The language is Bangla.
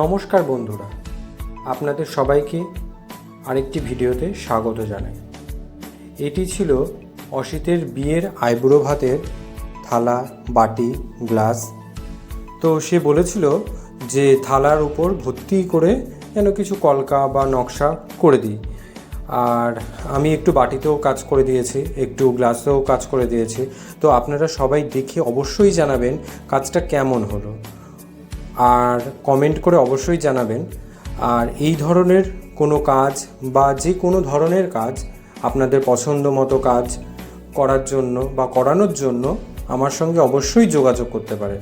নমস্কার বন্ধুরা, আপনাদের সবাইকে আরেকটি ভিডিওতে স্বাগত জানাই। এটি ছিল অসিতের বিয়ের আইবুড়ো ভাতের থালা, বাটি, গ্লাস। তো সে বলেছিল যে থালার উপর ভর্তি করে যেন কিছু কলকা বা নকশা করে দিই। আর আমি একটু বাটিতেও কাজ করে দিয়েছি, একটু গ্লাসেও কাজ করে দিয়েছি। তো আপনারা সবাই দেখে অবশ্যই জানাবেন কাজটা কেমন হলো। আর কমেন্ট করে অবশ্যই জানাবেন। আর এই ধরনের কোনো কাজ বা যে কোনো ধরনের কাজ আপনাদের পছন্দ মতো কাজ করার জন্য বা করানোর জন্য আমার সঙ্গে অবশ্যই যোগাযোগ করতে পারেন।